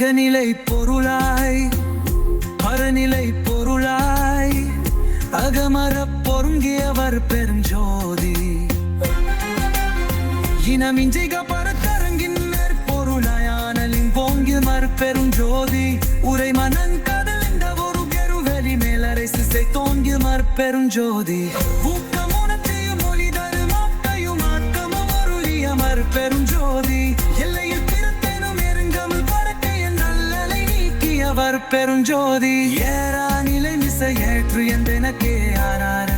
ஏகநிலை பொருளாய் அறநிலை பொருளாய் அகமர பொருங்கியவர் பெருஞ்சோதி. இனமிஞ்சிக பரத்தரங்கின் பொருளாயானலின் போங்கி மற்பெருஞ்சோதி உரை மனன் கடலிந்த ஒரு கெருவெளி மேலரை சிசை தோங்கி மற்பெருஞ்சோதி ஊக்கமுணத்தையும் மொழி தருமாக்கையும் ஆக்கமும் அருளிய மற்பெருஞ்சோதி பெருஞ்சோதி ஏறா நிலை மிசை ஏற்று என்றெனக்கே ஆறார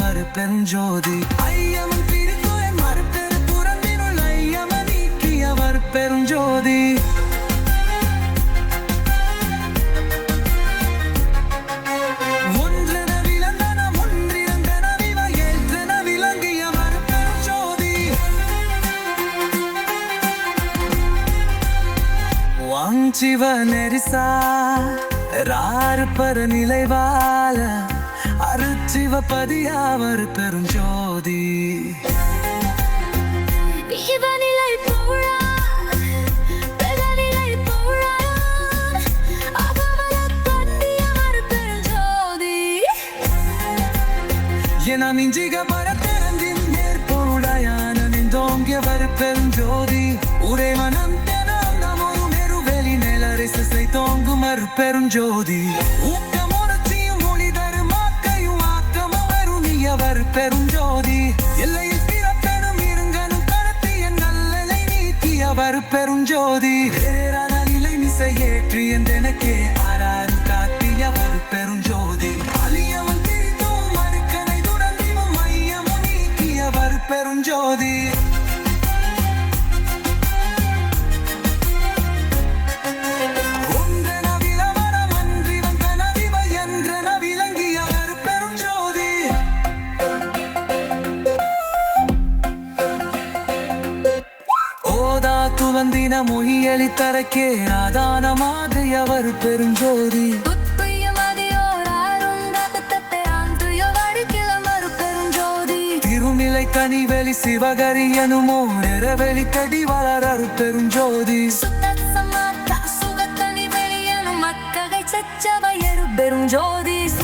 வரு பெருஞ்சோதி ஐயமும் பிரித்து என் மறுபெரு புறந்தினுள் ஐயம நீக்கிய வரு ஒன்றென விளந்தன ஒன்றிரண்டென பெருஞ்சோதி வாஞ்சிவ நெரிசா. ராறுபர நிலைவால அருச்சிவ பதியாவர் பெருஞ்சோதி இவனிலை போழா என மிஞ்சிக தோங்குமர் பெருஞ்சோதி ஊக்கமுணர்ச்சியும் மொழி தருமாக்கையும் ஆக்கமும் அருணியவர் பெருஞ்சோதி எல்லையில் பிறப்பெனும் இருங்கனும் கடத்திய நல்லலை நீக்கியவர் பெருஞ்சோதி வேறான நிலை மிசை ஏற்றி என்றெனக்கே ஆறாறு காட்டியவர் பெருஞ்சோதி அலியவன் திரித்தும் மறுக்கனை துறந்திவும் மையமும் நீக்கியவர் பெருஞ்சோதி மொழியளித்தரக்கே ஆதான மாதிரியவர் பெருஞ்சோதி. திருநிலை கனிவெளி சிவகரி எனுமோ நிறவெளி கடி வளரரு பெருஞ்சோதி. பெருஞ்சோதி.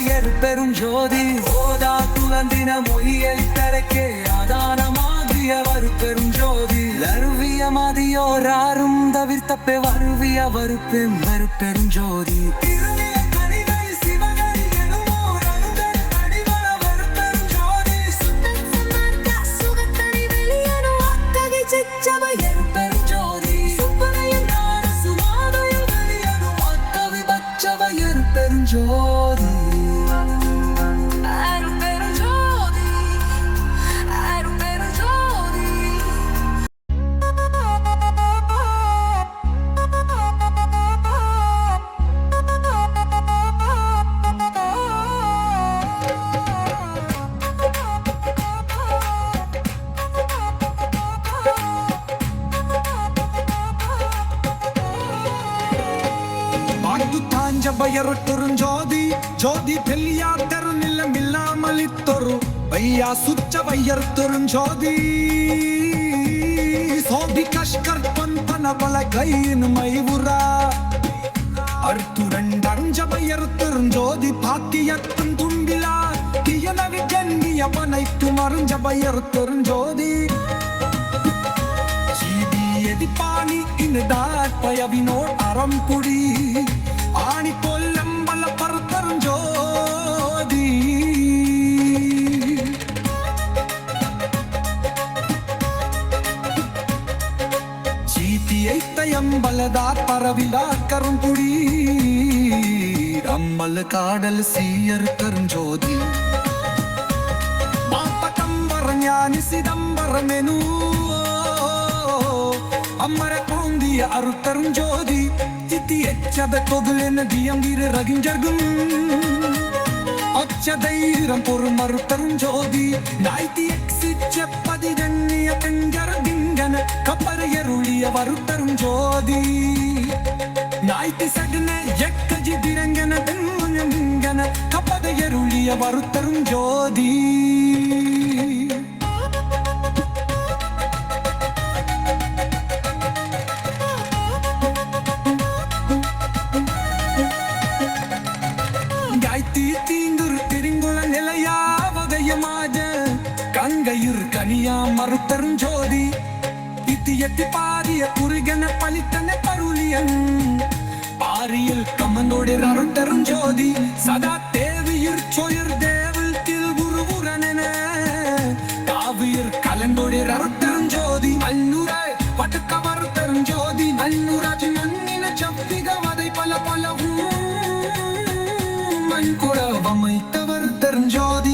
வச்சவையர் பெருஞ்சோதி ஓதா துலந்தின மொழியளித்தரக்கே ஆதான மாதிரியவர் பெருஞ்சோதி மதியோர் மதியோராரும் தவிர்த்தப்பே வருவிய வருப்பெம் வரு திருநீ பெயரட்டொரு ஜோதி ஜோதி தெல்லியாத்தரு நிலம் இல்லாமலித்தொரு வையா சுச்ச வையர்த்தொரு ஜோதி. சோபி கஷ்கர் பந்தன பல கையின் மைவுரா அர்த்துரண்டஞ்ச வையர்த்தொரு ஜோதி பாத்தியத்தும் துண்டிலா தியனவி ஜன்னிய பனைத்து மருஞ்ச வையர்த்தொரு ஜோதி. சீதி எதிப்பாணி இனுதாட் பயவினோட் அறம் புடி ആണി കൊല്ലം വല്ല പറത്തറും ജോതി ചീത്തിയമ്പലതാ പറവിലാ കറുംപുടി അമ്മൽ കാടൽ സീയർ കറുംജോതി മാപ്പകം പറഞ്ഞാനി സിദംബരമെനൂ അമ്മര കോന്തിയ അറുത്തറും ജ്യോതി எச்சதற்கொகு என தியங்கிற ரகிஞ்சர்கும் ഒച്ചധൈര്യം പൊറുമറു പെറുഞ്ചോതി നായ്ത്തി എക്സിച്ച പതിരണ്ണിയ പെഞ്ചറ ദിങ്കന കപ്പറയരുളിയ വറുത്തറും ജ്യോതി നായ്ത്തി സകന എക്കജി ദിരങ്കന പെൺമുഞ്ഞ മിങ്കന കപ്പതയരുളിയ വറുത്തറും ജ്യോതി எத்தி எத்தி பாரிய குறுகன பலித்தன பருளியன் பாரியில் கமனோடு அருட்டரும் ஜோதி சதா தேவியிர் சொயர் தேவல் தில் குருபுரனென காவியர் கலந்தோடு அருட்டரும் ஜோதி அன்னூராய் பட்டுக்க வருத்தரும் ஜோதி அன்னூராஜ் நன்னின சப்பிக வதை பல பல மண்குறவமைத்தவர் தெரிஞ்சோதி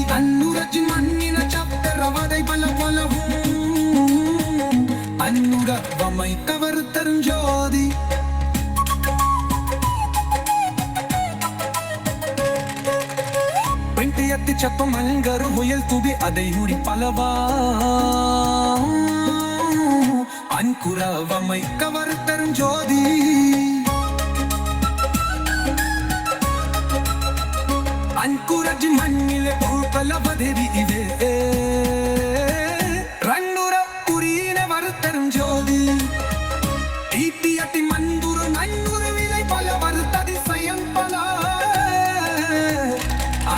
சத்தம் அலங்கரும் முயல் துதி அதை முடி பலவா. அன்குறவமை கவர் தரும் ஜோதி. அன்குரஜ் மண்ணிலே புழு பல பதவி இதே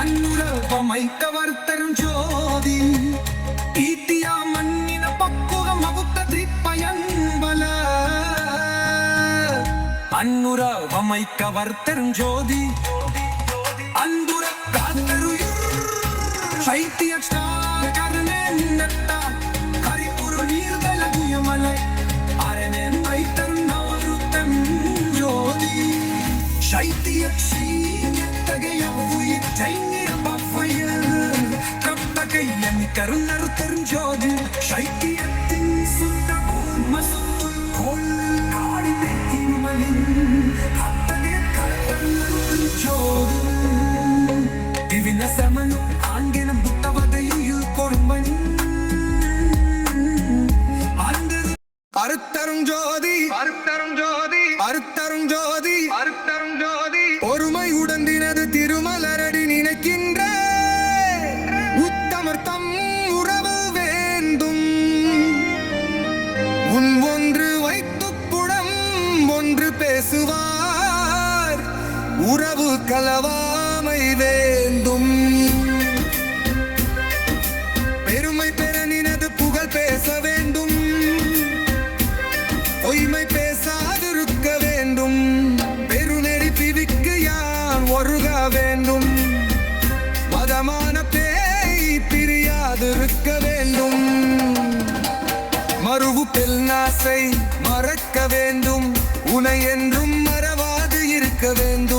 അന്നുറ മൈക്ക വറുത്തരും ജ്യോതി ഈട്ടിയ മണ്ണിന പക്കുവം അവുത്ത ത്രിപ്പയമ്പല അന്നുറ വമൈക്ക വറുത്തരും ജ്യോതി അന്തുര കാത്തരുയർ ശൈത്യക്ഷാകരനെ നിന്നട്ട കരിപ്പുരു നീർതലകുയമല അരനെ നൈത്തരുന്നവരുത്തം ജ്യോതി ശൈത്യക്ഷീയത്തകയ കരുണർ തെറിഞ്ചോതിൽ ശൈത്യത്തിൻ സുന്ദരമസുത്തുൽ കൊള്ള കാടിനെ തിരുമലിൻ കത്തനെ കരുണർ തെറിഞ്ചോതിൽ உறவு கலவாமை வேண்டும். பெருமை பெற நினது புகழ் பேச வேண்டும். பொய்மை பேசாதிருக்க வேண்டும். பெருநெறி பிரிக்கு யான் ஒருக வேண்டும். மதமான பேய் பிரியாதிருக்க வேண்டும். மறுவு பெல்நாசை மறக்க வேண்டும். உனை என்றும் மறவாது இருக்க வேண்டும்.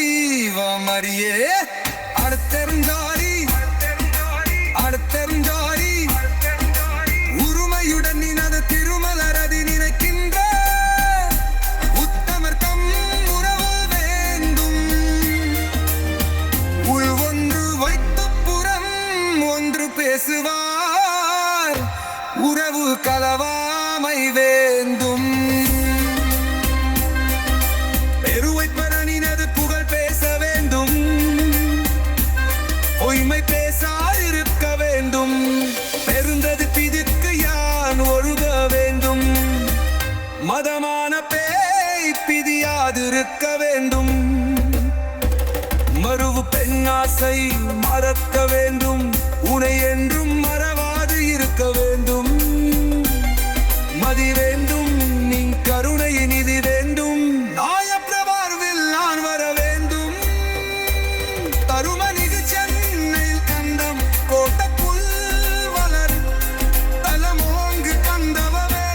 பெண்ணாசை மறக்க வேண்டும். உனை என்றும் மறவாது இருக்க வேண்டும். மதி வேண்டும் நீ கருணை நிதி வேண்டும். நாயற்ற நான் வர வேண்டும். தருமனிகு சென்னையில் கந்தம் கோட்டப்புல் வளர். தலமோங்கு கந்தவரே.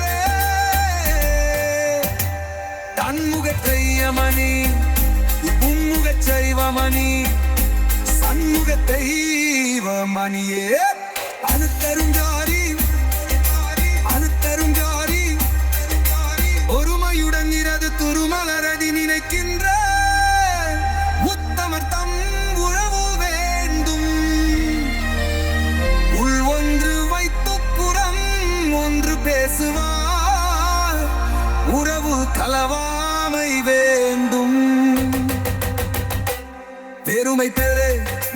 தன்முகத்தையமணி உம்முக செய்வமணி. சண்முக தெய்வமணியே அனுத்தருஞ்சாரி அனுத்தருஞ்சாரி ஒருமையுடன் இறது துருமலரடி நினைக்கின்ற உத்தமர் தம் உறவு வேண்டும். உள் ஒன்று வைத்து புறம் ஒன்று பேசுவார். உறவு கலவாமை வேண்டும். பெருமை பெறு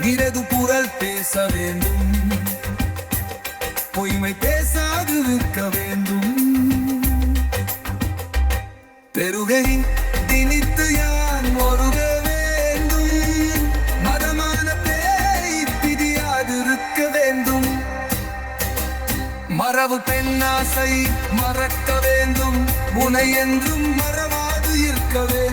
நிரது குரல் பேச வேண்டும். பொய்மை பேசாது இருக்க வேண்டும். பெருகை திணித்து யான் ஒருக வேண்டும். மதமான பேய் பிரியாதிருக்க வேண்டும். மரபு பெண்ணாசை மறக்க வேண்டும். முனை என்றும் மறவாது இருக்க வேண்டும்.